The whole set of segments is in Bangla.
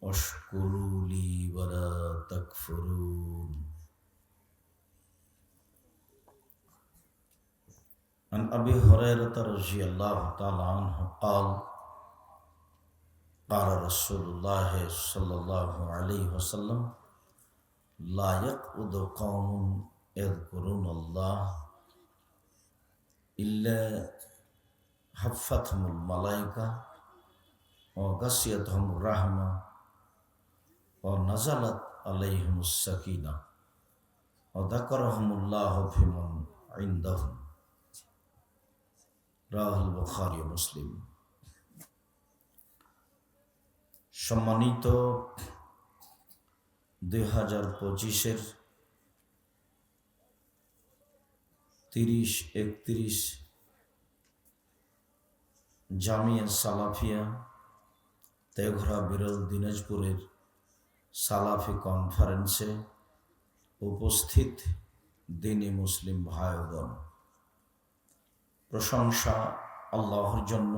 واشكروا لي ولا تكفرون عن أبي هريرة رضي الله تعالى عنه قال قال رسول الله صلى الله عليه وسلم لا يقعد قوم يذكرون الله إلا حفتهم الملائكة وغسيتهم الرحمة ও নাজালাত আলাইহমুসাকিনা ও দাকরহমুল্লাহ ফিমন আইন্দাহম রাহুল বখারি মুসলিম। সম্মানিত দুই হাজার পঁচিশের তিরিশ একত্রিশ জামিয়া সালাফিয়া তেঘরা বিরল দিনাজপুরের সালাফি কনফারেন্সে উপস্থিত দিনী মুসলিম ভাই বোন প্রশংসা আল্লাহর জন্য,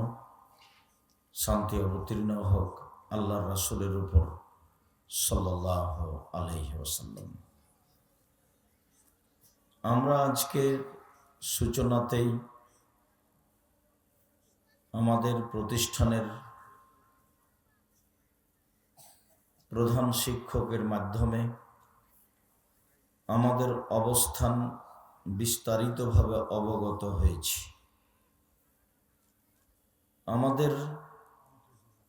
শান্তি অবতীর্ণ হোক আল্লাহ রাসুলের উপর সাল্লাহ আলহি ওসাল্লাম আমরা আজকে সূচনাতেই আমাদের প্রতিষ্ঠানের প্রধান শিক্ষকের মাধ্যমে আমাদের অবস্থান বিস্তারিতভাবে অবগত হয়েছি। আমাদের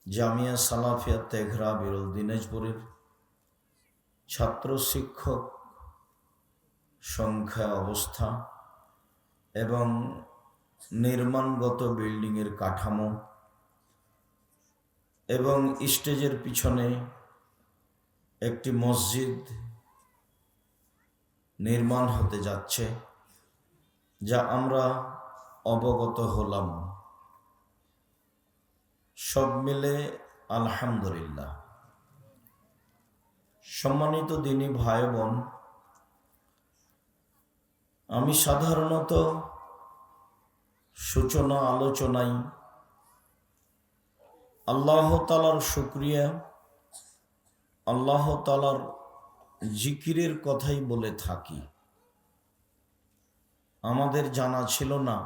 জামিয়া সালাফিয়া তেঘরা বিরল দিনাজপুরের ছাত্র শিক্ষক সংখ্যা অবস্থা এবং নির্মাণগত বিল্ডিংয়ের কাঠামো এবং স্টেজের পিছনে একটি মসজিদ নির্মাণ হতে যাচ্ছে, যা আমরা অবগত হলাম। সব মিলে আলহামদুলিল্লাহ। সম্মানিত দিনী ভাই বোন আমি সাধারণত সূচনা, আলোচনায় আল্লাহ তালার শুক্রিয়া আল্লাহ তালার জিকিরের কথাই বলে থাকি। আমাদের জানা ছিল না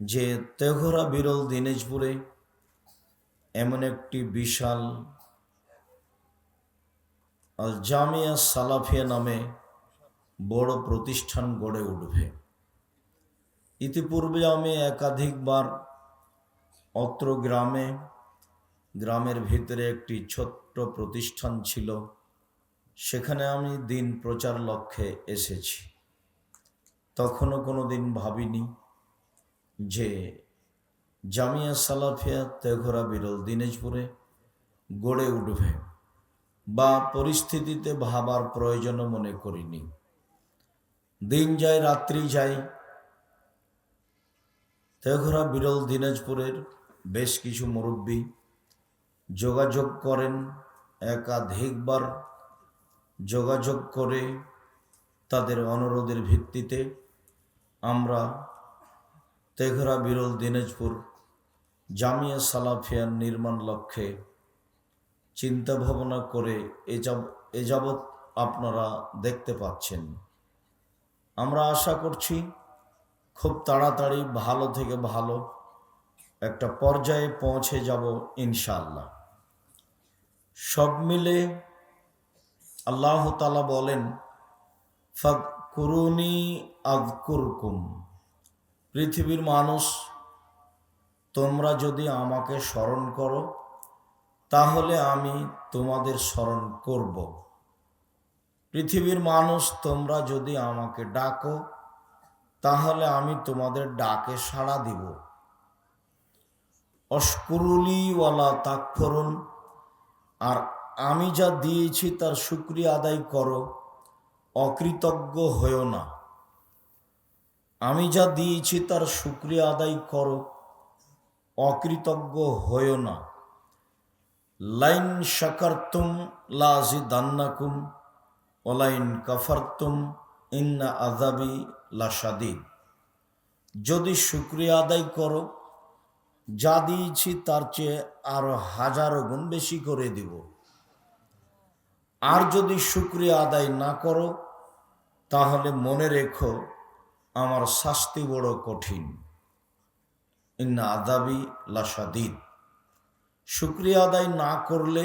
যে তেঘরা বিরল দিনাজপুরে এমন একটি বিশাল জামিয়া সালাফিয়া নামে বড় প্রতিষ্ঠান গড়ে উঠবে। ইতিপূর্বে আমি একাধিকবার অত্র গ্রামে, গ্রামের ভিতরে একটি ছোট্ট প্রতিষ্ঠান ছিল। সেখানে আমি দিন প্রচার লক্ষ্যে এসেছি। তখনও কোনো দিন ভাবিনি যে জামিয়া সালাফিয়া তেঘরা বিরল দিনাজপুরে গড়ে উঠবে বা পরিস্থিতিতে ভাবার প্রয়োজনও মনে করিনি। দিন যায়, রাত্রি যায়, তেঘরা বিরল দিনাজপুরের বেশ কিছু মুরব্বী যোগাযোগ করেন একাধিকবার। যোগাযোগ করে তাদের অনুরোধের ভিত্তিতে আমরা তেঘরা বিরল দিনাজপুর জামিয়া সালাফিয়ার নির্মাণ লক্ষ্যে চিন্তা ভাবনা করে এ যাবৎ আপনারা দেখতে পাচ্ছেন। আমরা আশা করছি খুব তাড়াতাড়ি ভালো থেকে ভালো একটা পর্যায়ে পৌঁছে যাব ইনশাল্লাহ সব মিলে আল্লাহ তালা বলেন ফাক কুরুনি আদকুরকুম পৃথিবীর মানুষ, তোমরা যদি আমাকে স্মরণ করো, তাহলে আমি তোমাদের স্মরণ করব। পৃথিবীর মানুষ, তোমরা যদি আমাকে ডাকো, তাহলে আমি তোমাদের ডাকে সাড়া দিব। অস্কুরুলি ওয়ালা তাকফরুন। আর আমি যা দিয়েছি তার শুক্রিয়া আদায় করো, অকৃতজ্ঞ হয়েও না। আমি যা দিয়েছি তার শুক্রিয়া আদায় করো, অকৃতজ্ঞ হয়েও না। লাইন শাকারতুম লাজি দান্নাকুম ওলাইন কাফারতুম, ইন্না আজাবি লাসাদিদ যদি শুক্রিয়া আদায় করো যা দিয়েছি তার চেয়ে আরও হাজারো গুণ বেশি করে দিব। আর যদি শুক্রিয়া আদায় না করো, তাহলে মনে রেখো আমার শাস্তি বড় কঠিন। ইন্না আদাবি লাসাদিদ শুক্রিয়া আদায় না করলে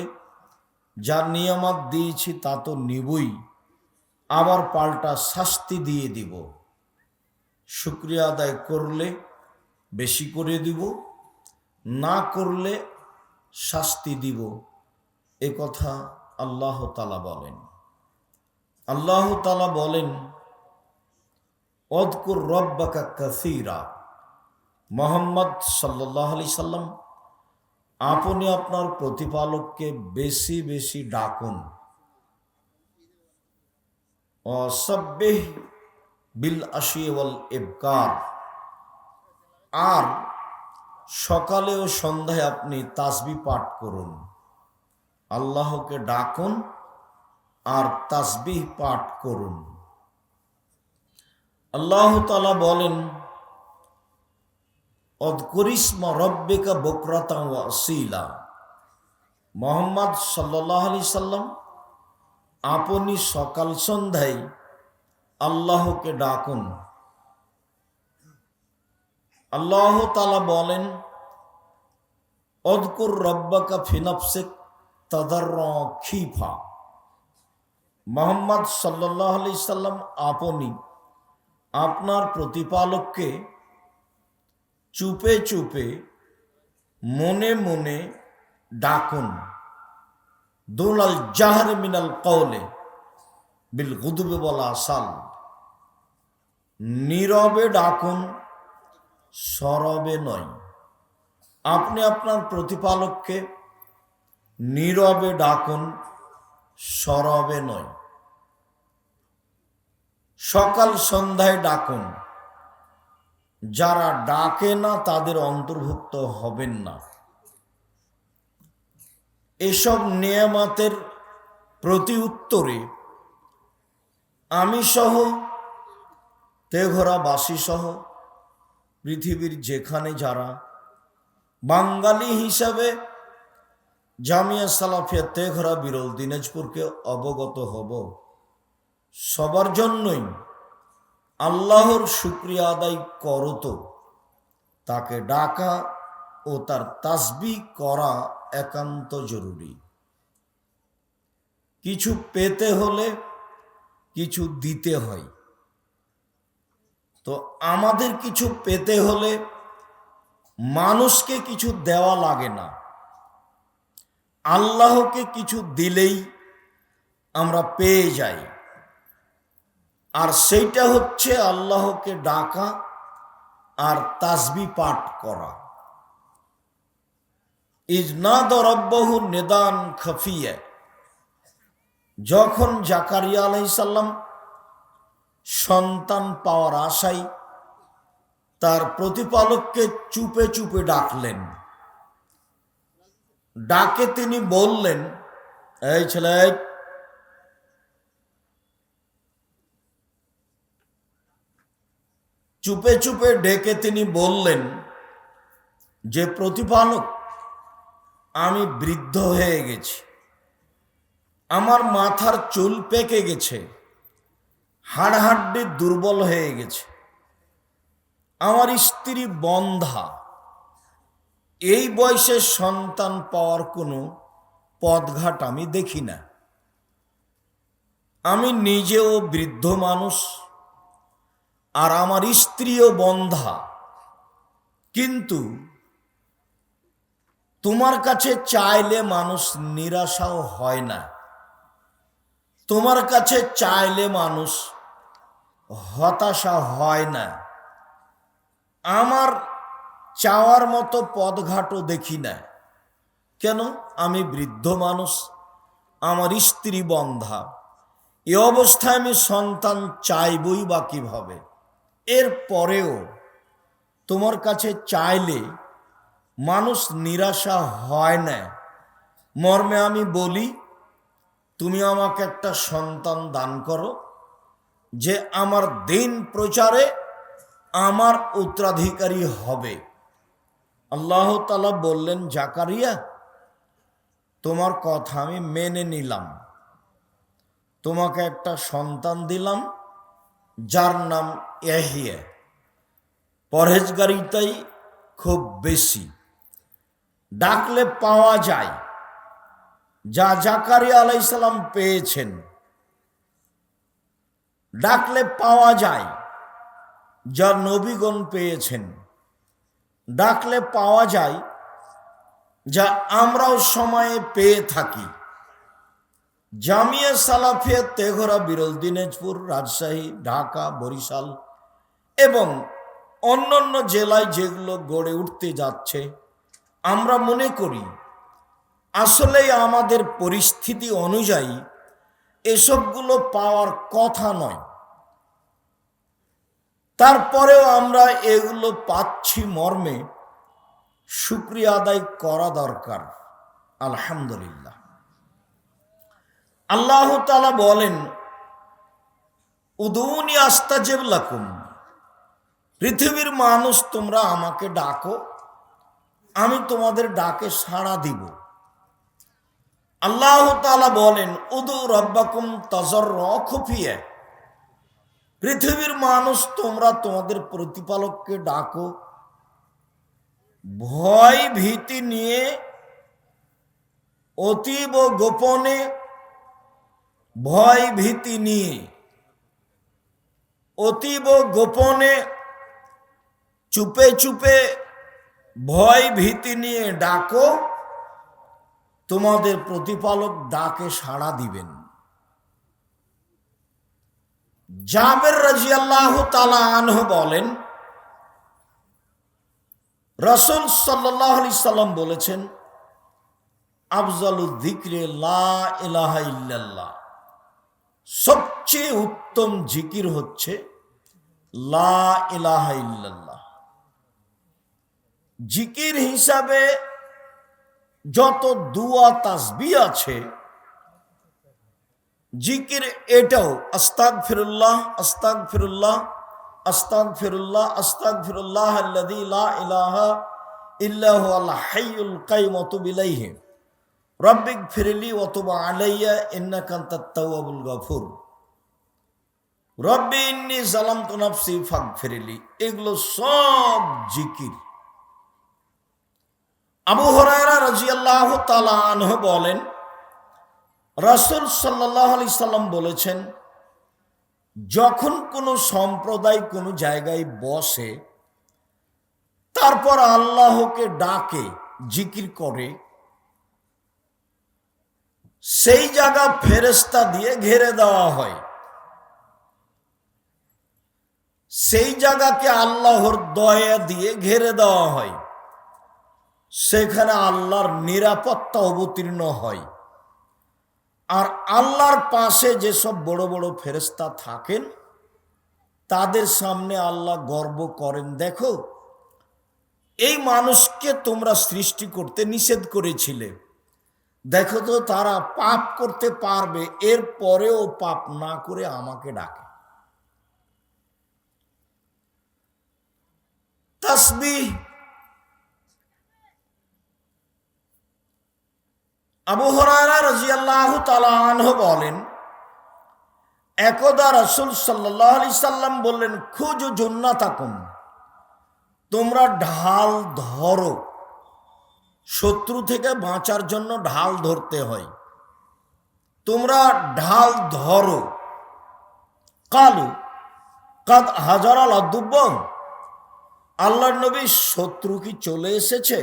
যা নিয়ামত দিয়েছি তা তো নিবই, আবার পাল্টা শাস্তি দিয়ে দিব। শুক্রিয়া আদায় করলে বেশি করে দিব না করলে শাস্তি দিব। এ কথা আল্লাহ তালা বলেন। আল্লাহ তালা বলেন অদকুর রব্বাকা কাসিরা। মোহাম্মদ সাল্লাহ আলি সাল্লাম, আপনি আপনার প্রতিপালককে বেশি বেশি ডাকুন। অসব্বেহ বিল আশিওয়াল এবকার আর সকালে ও সন্ধ্যায় আপনি তাসবি পাঠ করুন। আল্লাহকে ডাকুন আর তাসবিহ পাঠ করুন। আল্লাহ তালা বলেন অদকরিসমা রব্বিকা বকরাতা ওয়াসিলা মোহাম্মদ সাল্লাহ আলি সাল্লাম আপনি সকাল সন্ধ্যায় আল্লাহকে ডাকুন। আল্লাহ তালা বলেন, অদকুর রব্বাকা ফিনাফসেক তাদার খিফা। মোহাম্মদ সাল্লাহ আলি সাল্লাম আপনি আপনার প্রতিপালককে চুপে চুপে মনে মনে ডাকুন, দোলাল জাহার মিনাল কৌলে বিল গুদুবে বলা সাল নীরবে ডাকুন সরবে নয়। আপনি আপনার প্রতিপালককে নীরবে ডাকুন, সরবে নয়। সকাল সন্ধ্যায় ডাকুন। যারা ডাকে না, তাদের অন্তর্ভুক্ত হবেন না। এসব নিয়ামাতের প্রতি উত্তরে আমি সহ তেঘরাবাসী সহ পৃথিবীর যেখানে যারা বাঙালি হিসাবে জামিয়া সালাফিয়া তেঘরা বিরল দিনাজপুরকে অবগত হব। সবার জন্যই আল্লাহর শুক্রিয়া আদায় করো তো। তাকে ডাকা ও তার তাসবি করা একান্ত জরুরি। কিছু পেতে হলে কিছু দিতে হয়। তো আমাদের কিছু পেতে হলে মানুষকে কিছু দেওয়া লাগে না। আল্লাহকে কিছু দিলেই আমরা পেয়ে যাই। আর সেইটা হচ্ছে আল্লাহকে ডাকা আর তাসবি পাঠ করা। ইজনাদ রব্বহু নিদান খফিয়ে। যখন জাকারিয়া আলাইসাল্লাম সন্তান পাওয়ার আশায় তার প্রতিপালককে চুপে চুপে ডাকলেন। ডাকে তিনি বললেন, এই ছেলে, চুপে চুপে ডেকে তিনি বললেন, যে প্রতিপালক, আমি বৃদ্ধ হয়ে গেছি। আমার মাথার চুল পেকে গেছে। হাড় হাড্ডি দুর্বল হয়ে গেছে। আমার স্ত্রী বন্ধা। এই বয়সে সন্তান পাওয়ার কোনো পথঘাট আমি দেখি না। আমি নিজেও বৃদ্ধ মানুষ আর আমার স্ত্রীও বন্ধা। কিন্তু তোমার কাছে চাইলে মানুষ নিরাশাও হয় না। তোমার কাছে চাইলে মানুষ হতাশা হয় না। আমার চাওয়ার মতো পদঘাটও দেখি না। কেন? আমি বৃদ্ধ মানুষ, আমার স্ত্রী বন্ধা। এ অবস্থায় আমি সন্তান চাইবই বা কীভাবে? এর পরেও তোমার কাছে চাইলে মানুষ নিরাশা হয় না। মর্মে আমি বলি, তুমি আমাকে একটা সন্তান দান করো। যে আমার দিন প্রচারে আমার উত্তরাধিকারী হবে। আল্লাহ তালা বললেন, জাকারিয়া, তোমার কথা আমি মেনে নিলাম। তোমাকে একটা সন্তান দিলাম, যার নাম এহিয়া পরহেজগারিতাই খুব বেশি। ডাকলে পাওয়া যায়। যা জাকারিয়া আলাইসালাম পেয়েছেন ডাকলে পাওয়া যায়, যা নবীগণ পেয়েছেন। ডাকলে পাওয়া যায়, যা আমরাও সময়ে পেয়ে থাকি। জামিয়া সালাফিয়া তেঘরা বিরল দিনাজপুর, রাজশাহী, ঢাকা, বরিশাল এবং অন্যান্য জেলায় যেগুলো গড়ে উঠতে যাচ্ছে, আমরা মনে করি, আসলেই আমাদের পরিস্থিতি অনুযায়ী এসবগুলো পাওয়ার কথা নয়। তারপরেও আমরা এগুলো পাচ্ছি মর্মে, শুক্রিয়া আদায় করা দরকার, আলহামদুলিল্লাহ। আল্লাহ তালা বলেন, উদৌনি আস্তা জেবলাকুম পৃথিবীর মানুষ তোমরা আমাকে ডাকো, আমি তোমাদের ডাকে সাড়া দিব। আল্লাহ বলেন, উদু রব্বাকুম তজর খুফিয়ে পৃথিবীর মানুষ, তোমরা তোমাদের প্রতিপালককে ডাকো। ভয় ভীতি নিয়ে, অতীব গোপনে, ভয় ভীতি নিয়ে, অতীব গোপনে, চুপে চুপে ভয় ভীতি নিয়ে ডাকো। তোমাদের প্রতিপালক ডাকে সাড়া দিবেন। জাবের রাজি আল্লাহ আনহ বলেন, রসুল সাল্লাহ আলি সাল্লাম বলেছেন আফজালুদ্দিকরে লা ইলাহা ইল্লাল্লাহ, সবচেয়ে উত্তম জিকির হচ্ছে লা ইলাহা ইল্লাল্লাহ। জিকির হিসাবে যত দুয়া তাসবি আছে, জিকির এটাও আস্তাক ফিরুল্লাহ আস্তাক ফিরুল্লাহ আস্তাক ফিরুল্লাহ আস্তাক ফিরুল্লাহ ইলাহা ইল্লাহু ওয়াতুবু ইলাইহি। রব্বিক ফিরলি ওয়াতুবা আলাইয়া, ইন্নাকা আনতাত তাওয়াবুল গফুর। রব্বি ইন্নী জালামতু নাফসি ফাগফিরলি। এগুলো সব জিকির। আবু হরায়রা রাজিয়াল্লাহ তালা আনহ বলেন, রাসুল সাল্লাহ আলি সাল্লাম বলেছেন, যখন কোনো সম্প্রদায় কোনো জায়গায় বসে, তারপর আল্লাহকে ডাকে, জিকির করে, সেই জায়গা ফেরেস্তা দিয়ে ঘেরে দেওয়া হয়। সেই জায়গাকে আল্লাহর দয়া দিয়ে ঘেরে দেওয়া হয়। সেখানে আল্লাহর নিরাপত্তা অবতীর্ণ হয়। আর আল্লাহর পাশে যেসব বড় বড় ফেরেস্তা থাকেন, তাদের সামনে আল্লাহ গর্ব করেন। দেখো, এই মানুষকে তোমরা সৃষ্টি করতে নিষেধ করেছিলে। দেখো তো, তারা পাপ করতে পারবে, এর পরেও পাপ না করে আমাকে ডাকে। তাসবিহ আবু হরারা রাজিয়াল্লাহ তালাহ বলেন, একদা রসুল সাল্লাহ আলি সাল্লাম বললেন, খুঁজ জন্না তাকুম তোমরা ঢাল ধরো। শত্রু থেকে বাঁচার জন্য ঢাল ধরতে হয়। তোমরা ঢাল ধরো। কালু, কাদ হাজার আল আদুব্বম আল্লাহ নবী শত্রু কি চলে এসেছে?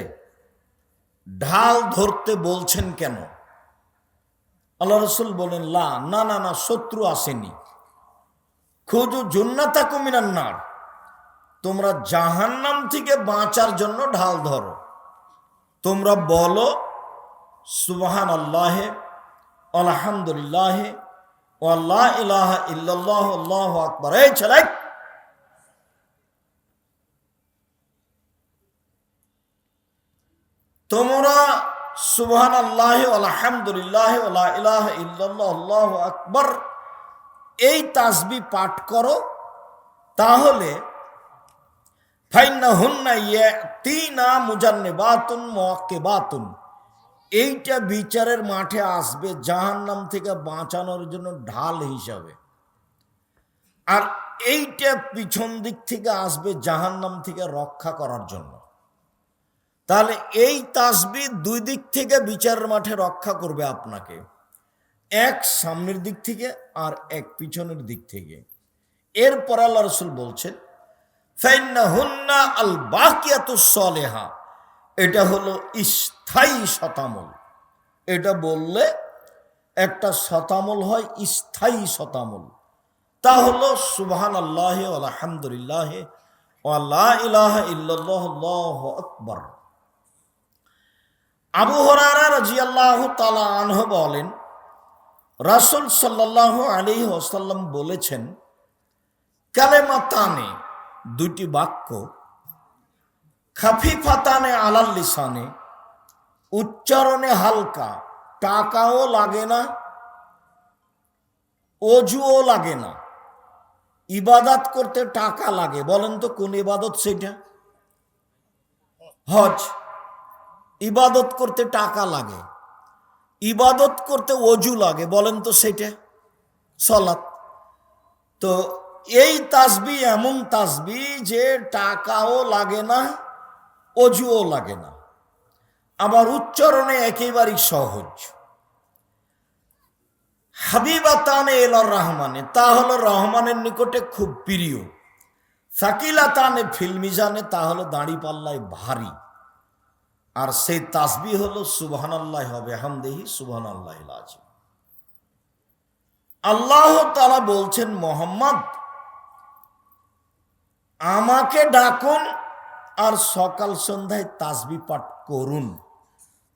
ঢাল ধরতে বলছেন কেন? আল্লাহ রসুল বলেন, লা, না না না, শত্রু আসেনি। খুঁজু জুন্নাতা কুমিনান্নার তোমরা জাহান্নাম থেকে বাঁচার জন্য ঢাল ধরো। তোমরা বলো সুবাহান আল্লাহ আলহামদুলিল্লাহ আল্লাহ ইল্লাল্লাহ, আল্লাহ আকবর। এই ছেলে তোমরা সুবহান আল্লাহ আলহামদুলিল্লাহ ইলাহ আল্লাহ আকবর, এই তাসবি পাঠ করো, তাহলে ফাইন্না হুন্না ইয়ে তিনা মুজান্নে বাতুন মোয়াক্কে বাতুন এইটা বিচারের মাঠে আসবে জাহান্নাম থেকে বাঁচানোর জন্য ঢাল হিসাবে। আর এইটা পিছন দিক থেকে আসবে জাহান্নাম থেকে রক্ষা করার জন্য। তাহলে এই তাসবি দুই দিক থেকে বিচারের মাঠে রক্ষা করবে আপনাকে। এক সামনের দিক থেকে আর এক পিছনের দিক থেকে। এরপর আল্লাহ রসুল বলছেন হুন্না আল বাকিয়াতুসলেহা এটা হলো স্থায়ী শতামল এটা বললে একটা শতামল হয়, স্থায়ী শতামল তা হলো সুবহান আল্লাহ আলহামদুলিল্লাহ আল্লাহ ইলাহ ইল্লাল্লাহ আকবর। আবু হরারা রাজি আল্লাহ তালা আনহ বলেন, রাসুল সাল্লাহ আলী ওসাল্লাম বলেছেন, কালেমা তানে দুটি বাক্য, খাফিফাতানে আলাল লিসানে, উচ্চারণে হালকা, টাকাও লাগে না, অজুও লাগে না, ইবাদত করতে টাকা লাগে, বলেন তো কোন ইবাদত সেটা? হজ। ইবাদত করতে টাকা লাগে। ইবাদত করতে অজু লাগে, বলেন তো সেটা। সলাৎ। তো এই তাসবি এমন তাসবি যে টাকাও লাগে না, অজুও লাগে না। আবার উচ্চারণে একেবারেই সহজ। হাবিবাতানে এলর রহমানে, তা হলো রহমানের নিকটে খুব প্রিয়। সাকিলাতানে ফিল্মিজানে তা হলো দাঁড়ি পাল্লায় ভারী। আর সেই তাসবি হলো সুবহান আল্লাহ হবে, হামদেহি সুবহান আল্লাহ আল্লাহ তারা বলছেন, মোহাম্মদ, আমাকে ডাকুন আর সকাল সন্ধ্যায় তাসবি পাঠ করুন।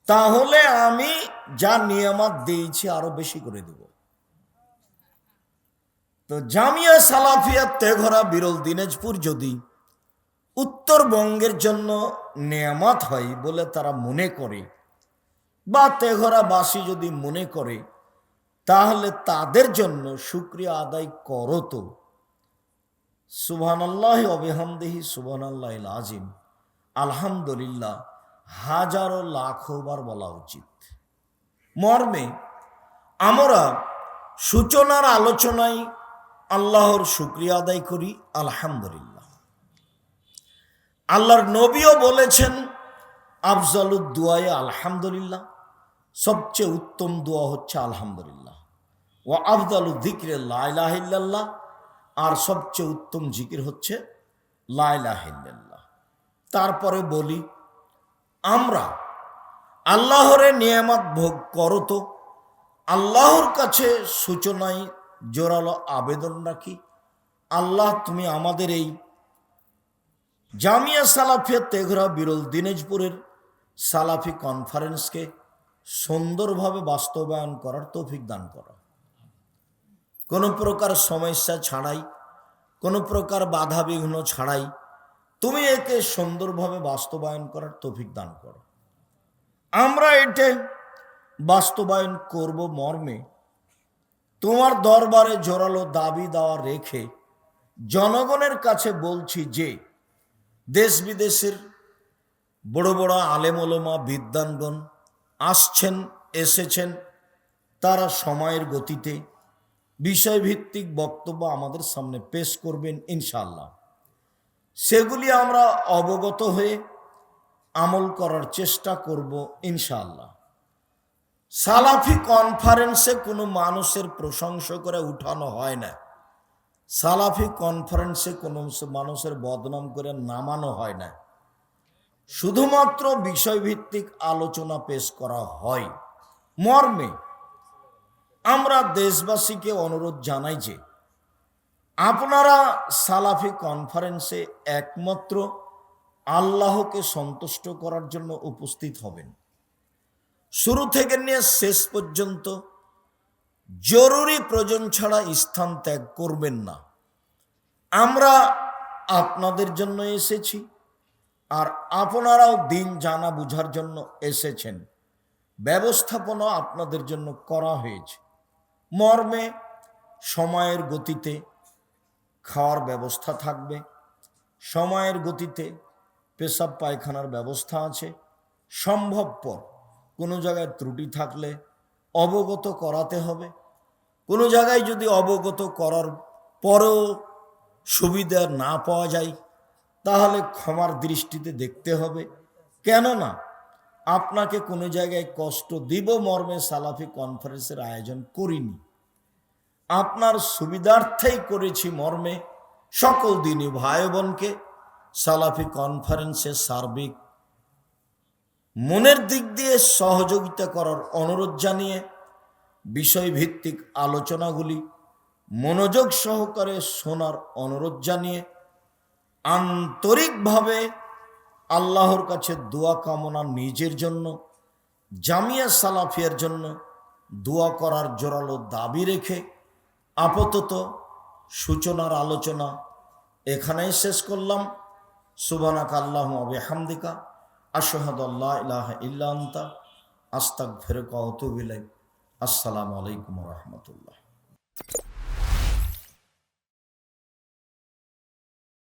তাহলে আমি যা নিয়ামত দিয়েছি আরও বেশি করে দেব। তো জামিয়া সালাফিয়া তেঘরা, বিরল দিনাজপুর যদি উত্তরবঙ্গের জন্য নেয়ামত হয় বলে তারা মনে করে। বা তেঘরাবাসী যদি মনে করে, তাহলে তাদের জন্য শুক্রিয়া আদায় করো তো। সুবহান আল্লাহ অবেহামদেহি সুবহান আল্লাহ আজিম আলহামদুলিল্লাহ, হাজারো লাখো বার বলা উচিত। মর্মে, আমরা সূচনার আলোচনায় আল্লাহর শুক্রিয়া আদায় করি, আলহামদুলিল্লাহ। আল্লাহর নবীও বলেছেন আফজলুদ্দুয়ায় আলহামদুলিল্লাহ, সবচেয়ে উত্তম দোয়া হচ্ছে আলহামদুলিল্লাহ। ও আফদালুদ্দিকরে লাইলাহিল্লাহ আর সবচেয়ে উত্তম জিকির হচ্ছে লাইলাহিল্লাহ তারপরে বলি, আমরা আল্লাহরে নিয়ামত ভোগ করো তো, আল্লাহর কাছে সূচনায় জোরালো আবেদন রাখি, আল্লাহ তুমি আমাদের এই জামিয়া সালাফিয়া তেঘরা বিরল দিনাজপুরের সালাফি কনফারেন্সকে সুন্দরভাবে বাস্তবায়ন করার তৌফিক দান করো। কোনো প্রকার সমস্যা ছাড়াই, কোনো প্রকার বাধা বিঘ্ন ছাড়াই তুমি একে সুন্দরভাবে বাস্তবায়ন করার তৌফিক দান করো। আমরা এটে বাস্তবায়ন করব মর্মে। তোমার দরবারে জোরালো দাবি দেওয়া রেখে জনগণের কাছে বলছি যে দেশ বিদেশের বড় বড় আলেমলমা বিদ্যানগণ আসছেন, এসেছেন। তারা সময়ের গতিতে বিষয়ভিত্তিক বক্তব্য আমাদের সামনে পেশ করবেন ইনশাল্লাহ সেগুলি আমরা অবগত হয়ে আমল করার চেষ্টা করব ইনশাল্লাহ সালাফি কনফারেন্সে কোনো মানুষের প্রশংসা করে উঠানো হয় না। সালাফি কনফারেন্সে কোনো মানুষের বদনাম করে নামানো হয় না। শুধুমাত্র বিষয়ভিত্তিক আলোচনা পেশ করা হয়। মর্মে, আমরা দেশবাসীকে অনুরোধ জানাই যে, আপনারা সালাফি কনফারেন্সে একমাত্র আল্লাহকে সন্তুষ্ট করার জন্য উপস্থিত হবেন। শুরু থেকে নিয়ে শেষ পর্যন্ত জরুরি প্রয়োজন ছাড়া স্থান ত্যাগ করবেন না। আমরা আপনাদের জন্য এসেছি আর আপনারাও দিন জানা বুঝার জন্য এসেছেন। ব্যবস্থাপনা আপনাদের জন্য করা হয়েছে। মর্মে, সময়ের গতিতে খাওয়ার ব্যবস্থা থাকবে। সময়ের গতিতে পেশাব পায়খানার ব্যবস্থা আছে। সম্ভবপর কোনো জায়গায় ত্রুটি থাকলে অবগত করাতে হবে। কোনো জায়গায় যদি অবগত করার পরেও সুবিধা না পাওয়া যায়, তাহলে ক্ষমার দৃষ্টিতে দেখতে হবে। কেননা, আপনাকে কোনো জায়গায় কষ্ট দিব মর্মে সালাফি কনফারেন্সের আয়োজন করিনি। আপনার সুবিধার্থেই করেছি মর্মে সকল দিনই ভাই বোনকে সালাফি কনফারেন্সে সার্বিক মনের দিক দিয়ে সহযোগিতা করার অনুরোধ জানিয়ে বিষয়ভিত্তিক আলোচনাগুলি মনোযোগ সহকারে শোনার অনুরোধ জানিয়ে আন্তরিকভাবে আল্লাহর কাছে দোয়া কামনা নিজের জন্য, জামিয়া সালাফিয়ার জন্য দোয়া করার জোরালো দাবি রেখে আপাতত সূচনার আলোচনা এখানেই শেষ করলাম। সুবানাক আল্লাহ আবে হামদিকা আশহাদ আসসালামু আলাইকুম রহমতুল্লাহ।